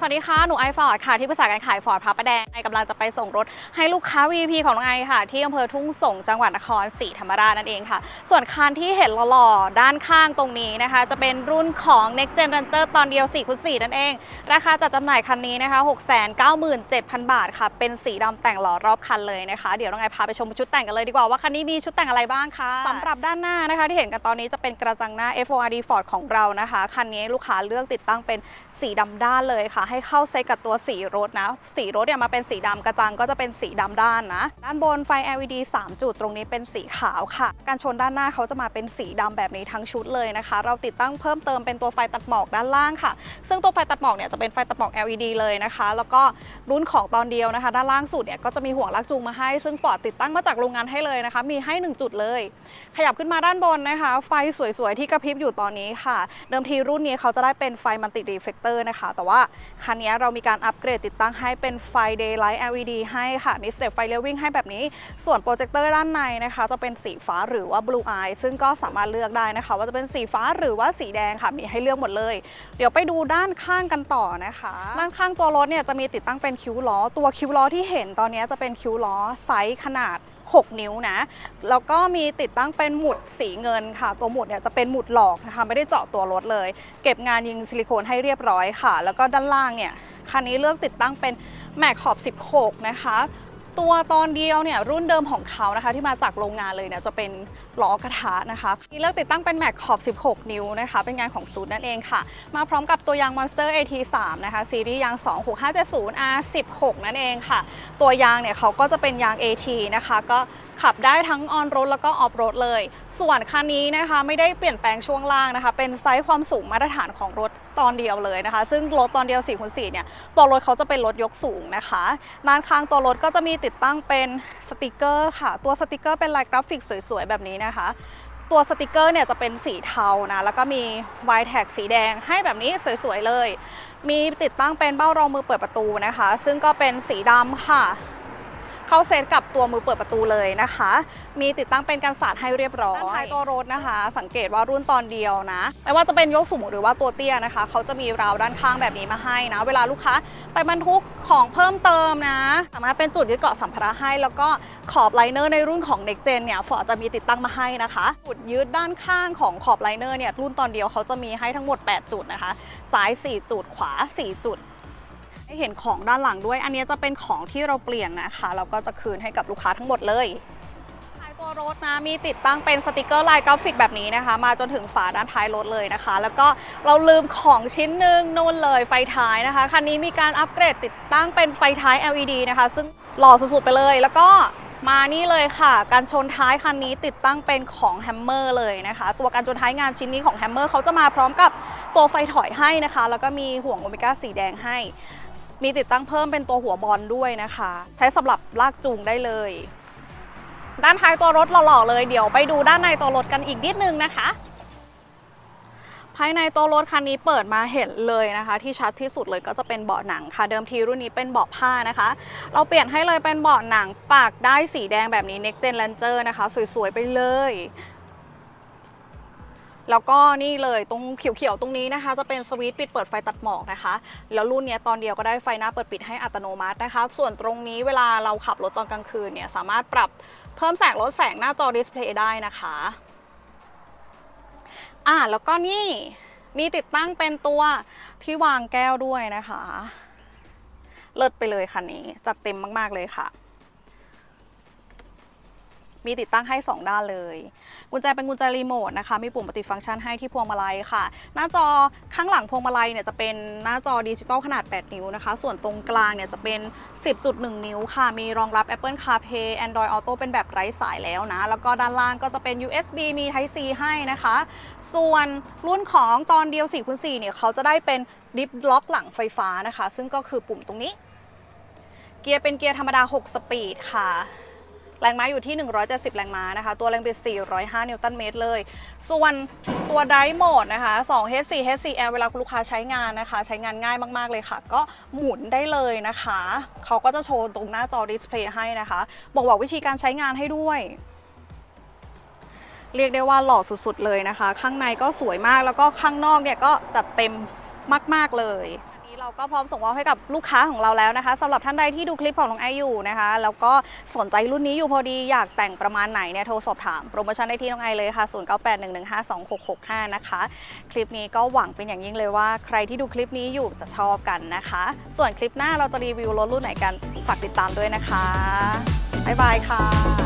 สวัสดีค่ะ หนูไอฟอร์ดค่ะ ที่ปรึกษาการขายฟอร์ดพระประแดง ไอกำลังจะไปส่งรถให้ลูกค้า VP ของน้องไอค่ะ ที่อำเภอทุ่งสงจังหวัดนครศรีธรรมราชนั่นเองค่ะ ส่วนคันที่เห็นหล่อๆ ด้านข้างตรงนี้นะคะ จะเป็นรุ่นของ Next Gen Ranger ตอนเดียว4คูณ4นั่นเอง ราคาจัดจำหน่ายคันนี้นะคะ 697,000 บาทค่ะ เป็นสีดำแต่งหล่อรอบคันเลยนะคะ เดี๋ยวน้องไอพาไปชมชุดแต่งกันเลยดีกว่าว่าคันนี้มีชุดแต่งอะไรบ้างคะสำหรับด้านหน้านะคะที่เห็นกันตอนนี้จะเป็นกระจังหน้า FORD Ford ของเรานะคะคันนี้ลูกค้าเลือกติดตั้งเป็น สีดำด้านเลยค่ะ ให้เข้าเซตกับตัวสีรถนะ สีรถเนี่ยมาเป็นสีดำกระจังก็จะเป็นสีดำด้านนะ ด้านบนไฟ LED 3 จุดตรงนี้เป็นสีขาวค่ะ การชนด้านหน้าเขาจะมาเป็นสีดำแบบนี้ทั้งชุดเลยนะคะ เราติดตั้งเพิ่มเติมเป็นตัวไฟตัดหมอกด้านล่างค่ะ ซึ่งตัวไฟตัดหมอกเนี่ยจะเป็นไฟตัดหมอก LED เลยนะคะ แล้วก็รุ่นของตอนเดียวนะคะ ด้านล่างสุดเนี่ยก็จะมีห่วงลากจูงมาให้ ซึ่งฟอร์ดติดตั้งมาจากโรงงานให้เลยนะคะ มีให้ 1 จุดเลย ขยับขึ้นมาด้านบนนะคะ ไฟสวยๆที่กระพริบอยู่ตอนนี้ค่ะ เดิมทีรุ่นนี้เขาจะได้เป็นไฟมัลติรีเฟกเตอร์นะคะ แต่ว่าคันนี้เรามีการอัปเกรดติดตั้งให้เป็นไฟ Daylight LED ให้ค่ะ มีสเต็ปไฟเลี้ยววิ่งให้แบบนี้ ส่วนโปรเจคเตอร์ด้านในนะคะ จะเป็นสีฟ้าหรือว่า Blue Eye ซึ่งก็สามารถเลือกได้นะคะ ว่าจะเป็นสีฟ้าหรือว่าสีแดงค่ะ มีให้เลือกหมดเลย เดี๋ยวไปดูด้านข้างกันต่อนะคะ ด้านข้างตัวรถเนี่ยจะมีติดตั้งเป็นคิ้วล้อ ตัวคิ้วล้อที่เห็นตอนนี้จะเป็นคิ้วล้อไซส์ขนาด 6 นิ้วนะ แล้วก็มีติดตั้งเป็นหมุดสีเงินค่ะ ตัวหมุดเนี่ยจะเป็นหมุดหลอกนะคะไม่ได้เจาะตัวรถเลย เก็บงานยิงซิลิโคนให้เรียบร้อยค่ะ แล้วก็ด้านล่างเนี่ยคันนี้เลือกติดตั้งเป็นแม็กขอบ 16 นะคะ ตัวตอนเดียวเนี่ยรุ่นเดิมของเขานะคะ ที่มาจากโรงงานเลยเนี่ยจะเป็นล้อกระทะนะคะที่เลือกติดตั้งเป็นแม็กขอบ 16 นิ้วนะคะ เป็นงานของซูดนั่นเองค่ะ มาพร้อมกับตัวยาง Monster AT3 นะคะซีรีส์ยาง 26570 R16 นั่นเองค่ะ ตัวยางเนี่ยเขาก็จะเป็นยาง AT นะคะ ก็ขับได้ทั้งออนรถแล้วก็ออฟโรดเลย ส่วนคันนี้นะคะไม่ได้เปลี่ยนแปลงช่วงล่างนะคะ เป็นไซส์ความสูงมาตรฐานของรถตอนเดียวเลยนะคะ ซึ่งรถตอนเดียว4คูณ4เนี่ยตัวรถเขาจะเป็นรถยกสูงนะคะด้านข้างตัวรถก็จะมีติดตั้งเป็นสติกเกอร์ค่ะ ตัวสติกเกอร์เป็นลายกราฟิกสวยๆ แบบนี้นะคะ ตัวสติกเกอร์เนี่ยจะเป็นสีเทานะ แล้วก็มีวายแท็กสีแดงให้แบบนี้สวยๆเลย มีติดตั้งเป็นเบ้ารองมือเปิดประตูนะคะ ซึ่งก็เป็นสีดำค่ะ เข้าเซตกับตัวมือเปิดประตูเลยนะคะ มีติดตั้งเป็นกันศาสตร์ให้เรียบร้อยด้านท้ายตัวรถนะคะ สังเกตว่ารุ่นตอนเดียวนะ ไม่ว่าจะเป็นยกสูงหรือว่าตัวเตี้ยนะคะ เขาจะมีราวด้านข้างแบบนี้มาให้นะ เวลาลูกค้าไปบรรทุกของเพิ่มเติมนะ สามารถเป็นจุดยึดเกาะสัมภาระให้ แล้วก็ขอบไลเนอร์ในรุ่นของ Next Gen เนี่ยฟอร์ดจะมีติดตั้งมาให้นะคะ จุดยึดด้านข้างของขอบไลเนอร์เนี่ยรุ่นตอนเดียวเขาจะมีให้ทั้งหมด 8 จุดนะคะ ซ้าย 4 จุด ขวา 4 จุด ให้เห็นของด้านหลังด้วย อันนี้จะเป็นของที่เราเปลี่ยนนะคะเราก็จะคืนให้กับลูกค้าทั้งหมดเลยท้ายตัวรถนะมีติดตั้งเป็นสติกเกอร์ลายกราฟิกแบบนี้นะคะ มาจนถึงฝาด้านท้ายรถเลยนะคะ แล้วก็เราลืมของชิ้นหนึ่งนู่นเลยไฟท้ายนะคะคันนี้มีการอัปเกรดติดตั้งเป็นไฟท้าย LED นะคะ ซึ่งหล่อสุดๆไปเลย แล้วก็มานี่เลยค่ะ การชนท้ายคันนี้ติดตั้งเป็นของแฮมเมอร์เลยนะคะ ตัวการชนท้ายงานชิ้นนี้ของแฮมเมอร์เขาจะมาพร้อมกับตัวไฟถอยให้นะคะ แล้วก็มีห่วงโอเมก้าสีแดงให้ มีติดตั้งเพิ่มเป็นตัวหัวบอลด้วยนะคะ ใช้สำหรับลากจูงได้เลย ด้านท้ายตัวรถหล่อๆเลย เดี๋ยวไปดูด้านในตัวรถกันอีกนิดนึงนะคะ ภายในตัวรถคันนี้เปิดมาเห็นเลยนะคะ ที่ชัดที่สุดเลยก็จะเป็นเบาะหนังค่ะ เดิมทีรุ่นนี้เป็นเบาะผ้านะคะ เราเปลี่ยนให้เลยเป็นเบาะหนังปากได้สีแดงแบบนี้ Next Gen Ranger นะคะ สวยๆไปเลย แล้วก็นี่เลยตรงเขียวๆตรงนี้นะคะ จะเป็นสวิตช์ปิดเปิดไฟตัดหมอกนะคะ แล้วรุ่นนี้ตอนเดียวก็ได้ไฟหน้าเปิดปิดให้อัตโนมัตินะคะ ส่วนตรงนี้เวลาเราขับรถตอนกลางคืนเนี่ยสามารถปรับเพิ่มแสงลดแสงหน้าจอดิสเพลย์ได้นะคะอ่าแล้วก็นี่มีติดตั้งเป็นตัวที่วางแก้วด้วยนะคะ เลิศไปเลยคันนี้ จัดเต็มมาก ๆ เลยค่ะ มีติดตั้งให้ 2 ด้านเลย กุญแจเป็นกุญแจรีโมทนะคะ มีปุ่มปฏิฟังก์ชันให้ที่พวงมาลัยค่ะ หน้าจอข้างหลังพวงมาลัยเนี่ยจะเป็นหน้าจอดิจิตอลขนาด 8 นิ้วนะคะ ส่วนตรงกลางเนี่ยจะเป็น 10.1 นิ้วค่ะ มีรองรับ Apple CarPlay Android Auto เป็นแบบไร้สายแล้วนะ แล้วก็ด้านล่างก็จะเป็น USB มี Type C ให้นะคะ ส่วนรุ่นของตอนเดียว4คูณ4เนี่ยเขาจะได้เป็นดิฟล็อกหลังไฟฟ้านะคะ ซึ่งก็คือปุ่มตรงนี้ เกียร์เป็นเกียร์ธรรมดา 6 สปีดค่ะ แรงม้าอยู่ที่ 170 แรงม้านะคะ ตัวแรงบิด 405 นิวตันเมตรเลย ส่วนตัวไดโหมดนะคะ2 H4 H4L เวลาลูกค้าใช้งานนะคะ ใช้งานง่ายมากๆเลยค่ะ ก็หมุนได้เลยนะคะ เขาก็จะโชว์ตรงหน้าจอดิสเพลย์ให้นะคะ บอกบอกวิธีการใช้งานให้ด้วยเรียกได้ว่าหล่อสุดๆเลยนะคะ ข้างในก็สวยมากแล้วก็ข้างนอกเนี่ยก็จัดเต็มมากๆเลย เราก็พร้อมส่งมอบให้กับลูกค้าของเราแล้วนะคะสำหรับท่านใดที่ดูคลิปของน้องไออยู่นะคะ แล้วก็สนใจรุ่นนี้อยู่พอดีอยากแต่งประมาณไหนเนี่ยโทรสอบถามโปรโมชั่นได้ที่น้องไอเลยค่ะ 0981152665 นะคะ คลิปนี้ก็หวังเป็นอย่างยิ่งเลยว่า ใครที่ดูคลิปนี้อยู่จะชอบกันนะคะ ส่วนคลิปหน้าเราจะรีวิวรถรุ่นไหนกันฝากติดตามด้วยนะคะบ๊ายบายค่ะ